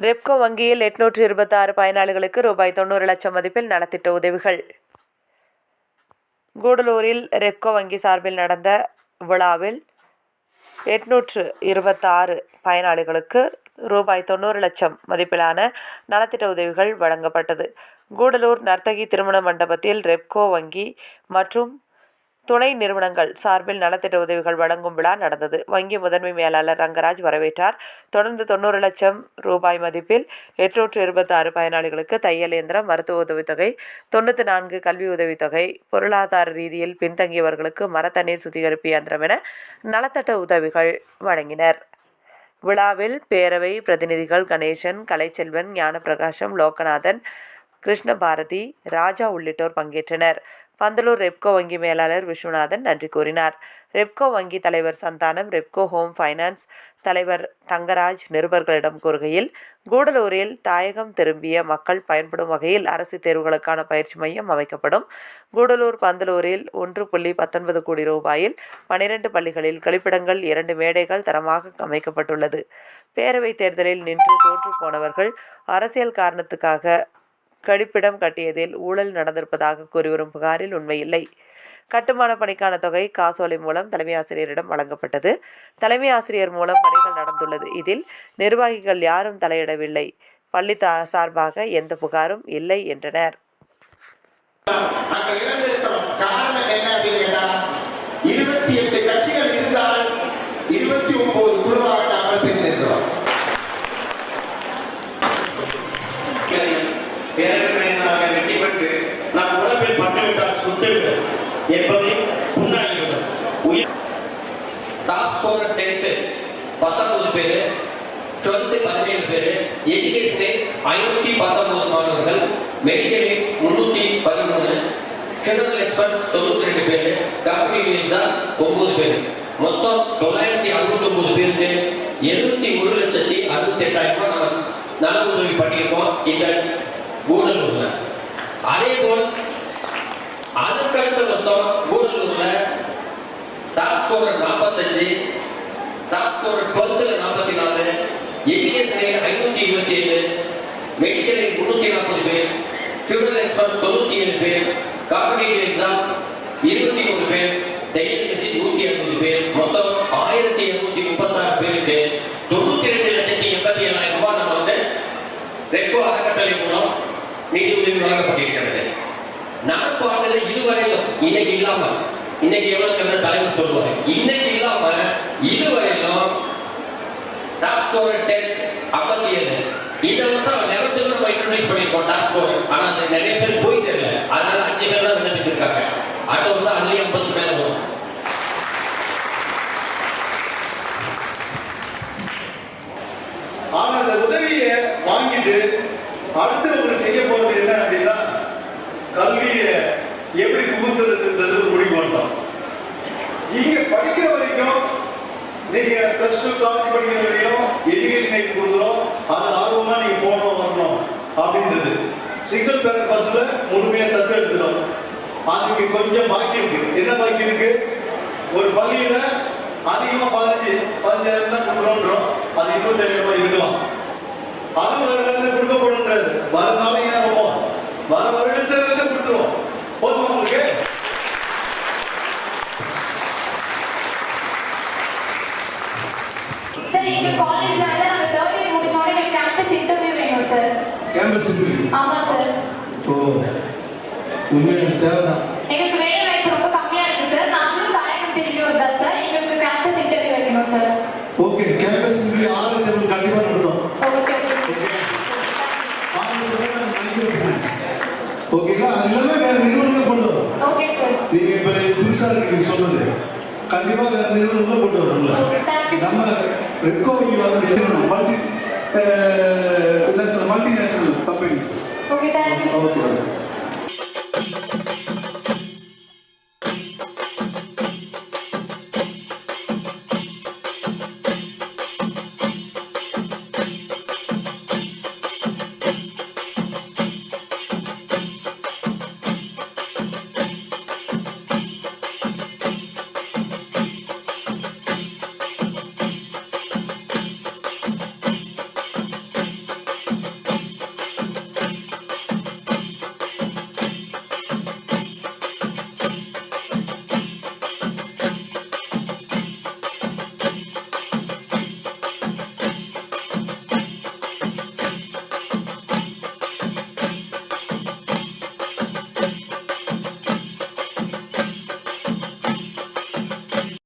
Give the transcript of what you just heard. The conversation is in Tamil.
ரெப்கோ வங்கியில் எட்நூற்று இருபத்தாறு பயனாளிகளுக்கு ரூபாய் தொண்ணூறு லட்சம் மதிப்பில் நலத்திட்ட உதவிகள். கூடலூரில் ரெப்கோ வங்கி சார்பில் நடந்த விழாவில் எட்நூற்று இருபத்தாறு பயனாளிகளுக்கு ரூபாய் தொண்ணூறு லட்சம் மதிப்பிலான நலத்திட்ட உதவிகள் வழங்கப்பட்டது. கூடலூர் நர்த்தகி திருமண மண்டபத்தில் ரெப்கோ வங்கி மற்றும் துணை நிறுவனங்கள் சார்பில் நலத்திட்ட உதவிகள் வழங்கும் விழா நடந்தது. வங்கி முதன்மை மேலாளர் ரங்கராஜ் வரவேற்றார். தொடர்ந்து தொண்ணூறு லட்சம் ரூபாய் மதிப்பில் எட்நூற்று இருபத்தாறு பயனாளிகளுக்கு தையல் இயந்திரம் மருத்துவ உதவித்தொகை தொண்ணூற்றி நான்கு கல்வி உதவித்தொகை பொருளாதார ரீதியில் பின்தங்கியவர்களுக்கு மரத்தண்ணீர் சுத்திகரிப்பு இயந்திரம் என நலத்திட்ட உதவிகள் வழங்கினர். விழாவில் பேரவை பிரதிநிதிகள் கணேசன் கலைச்செல்வன் ஞானப்பிரகாசம் லோகநாதன் கிருஷ்ணபாரதி ராஜா உள்ளிட்டோர் பங்கேற்றனர். பந்தலூர் ரெப்கோ வங்கி மேலாளர் விஸ்வநாதன் நன்றி கூறினார். ரெப்கோ வங்கி தலைவர் சந்தானம் ரெப்கோ ஹோம் ஃபைனான்ஸ் தலைவர் தங்கராஜ் நிருபர்களிடம் கூறுகையில் கூடலூரில் தாயகம் திரும்பிய மக்கள் பயன்படும் வகையில் அரசு தேர்வுகளுக்கான பயிற்சி மையம் அமைக்கப்படும். கூடலூர் பந்தலூரில் ஒன்று புள்ளி பத்தொன்பது கோடி ரூபாயில் பனிரெண்டு பள்ளிகளில் கழிப்பிடங்கள் இரண்டு மேடைகள் தரமாக அமைக்கப்பட்டுள்ளது. பேரவைத் தேர்தலில் நின்று தோற்று போனவர்கள் அரசியல் காரணத்துக்காக கழிப்பிடம் கட்டியதில் ஊழல் நடந்திருப்பதாக கூறிவரும் புகாரில் உண்மையில்லை. கட்டுமான பணிக்கான தொகை காசோலை மூலம் தலைமை ஆசிரியரிடம் வழங்கப்பட்டது. தலைமை ஆசிரியர் மூலம் பணிகள் நடந்துள்ளது. இதில் நிர்வாகிகள் யாரும் தலையிடவில்லை. பள்ளி சார்பாக எந்த புகாரும் இல்லை என்றனர். இருபத்தி எட்டு கட்சிகள் இருந்தால் இருபத்தி ஒன்பது என்பதை முன்னாடிவிடும் உயிர் டாப் ஸ்கோரர் டென்த்து பத்தொன்பது பேர் டுவெல்த்து பதினேழு பேர் எஜுகேஷனில் ஐநூற்றி பத்தொன்பது மாணவர்கள் மெடிக்கலில் முந்நூற்றி பதிமூணு ஜெனரல் எக்ஸ்பர்ட்ஸ் தொண்ணூற்றி ரெண்டு பேர் காம்படிட்டிவ் எக்ஸாம் ஒன்பது பேர். மொத்தம் தொள்ளாயிரத்தி அறுபத்தி ஒன்பது பேருக்கு எழுபத்தி ஒரு லட்சத்தி அறுபத்தி எட்டாயிரம் ரூபாய் நம்ம நல உதவி பண்ணியிருக்கோம் இந்த கூடலூர்ல அதே போல் அதுக்கடுத்த மொத்தம் டாப் நாற்பத்தஞ்சு டாப் ஸ்கோரர் டுவெல்த்தில் நாற்பத்தி நாலு எஜுகேஷனில் ஐநூற்றி இருபத்தி ஏழு மெடிக்கலில் முந்நூற்றி நாற்பது பேர் ஃபியூனல் எக்ஸ்பர்ட் தொண்ணூற்றி ஏழு பேர் காம்படிட்டிவ் எக்ஸாம் இருபத்தி மூணு பேர் தையல்கசி நூற்றி அறுபது பேர் மொத்தம் ஆயிரத்தி இருநூத்தி முப்பத்தாறு பேருக்கு தொண்ணூற்றி ரெண்டு லட்சத்தி எண்பத்தி ஏழாயிரம் ரூபாய் நம்ம வந்து ரெட்கோ அறக்கட்டளை மூலம் நிதி உதவி வழங்கப்பட்டிருக்கிறது. நடப்பாண்டுல இதுவரையிலும் இன்னைக்கு இல்லாமல் இன்னைக்கு எவ்வளவு கண்ட தலைவர் சொல்லுவாரு இன்னைக்கு இல்லாம இதுவரையிலும் டாப் ஸ்கோர் டென் ஐம்பத்தி ஏழு இந்த வருஷம் லெவன்த்து நம்ம இன்ட்ரோடியூஸ் பண்ணிருக்கோம் டாப் ஸ்கோர் ஆனா அது நிறைய பேர் போய் சேரல. அதனால அஞ்சு பேர் தான் விண்ணப்பிச்சிருக்காங்க. அடுத்த வருஷம் அதுலயே ஐம்பது மேல வரும். ஆனா அந்த உதவியை வாங்கிட்டு அடுத்து ஒரு செய்ய போறது என்ன அப்படின்னா கல்வியை எப்படி புகுந்துறதுன்றது ஒரு இங்க படிக்கிற வரைக்கும் நீங்க பிளஸ் டூ காலேஜ் படிக்கிற வரைக்கும் எஜுகேஷன் எப்படி கொடுக்குறோம். அது ஆர்வமா நீங்க போகணும் வரணும் அப்படின்றது. சிங்கிள் பேரண்ட் பஸ்ல முழுமையா தத்து எடுத்துடும் அதுக்கு கொஞ்சம் பாக்கி இருக்கு. என்ன பாக்கி இருக்கு? ஒரு பள்ளியில அதிகமா பதினஞ்சு பதினஞ்சாயிரம் தான் கொடுக்குறோன்றோம். அது இருபத்தாயிரம் ரூபாய் இருக்கலாம். அது வருடத்துல வருங்காலம் ஏன் ஏறுவோம் வர வருடத்துல கொடுத்துருவோம். எங்க காலேஜ்ல நாங்க தேர்ட் இயர் எங்களுக்கு கேம்பஸ் இன்டர்வியூ வேணும் சார் கேம்பஸ் ஆமா சார் ஓ. உண்மையில எங்களுக்கு வேலை வாய்ப்பு ரொம்ப கம்மியா இருக்கு சார் நாங்களும் தாயகம் திரும்பி வந்தா சார் எங்களுக்கு கேம்பஸ் இன்டர்வியூ வைக்கணும் சார் ஓகே கேம்பஸ் ஆறு லட்சம் கண்டிப்பா நடத்தும் ஓகே ஓகேங்களா அது எல்லாமே வேற நிறுவனங்கள் கொண்டு வரும். ஓகே சார் நீங்க இப்ப புதுசா நீங்க சொல்றது. கண்டிப்பா வேற நிறுவனங்கள் கொண்டு தேங்க்யூ நம்ம recovery of multi, uh, multinational companies. Okay, thank you. Okay.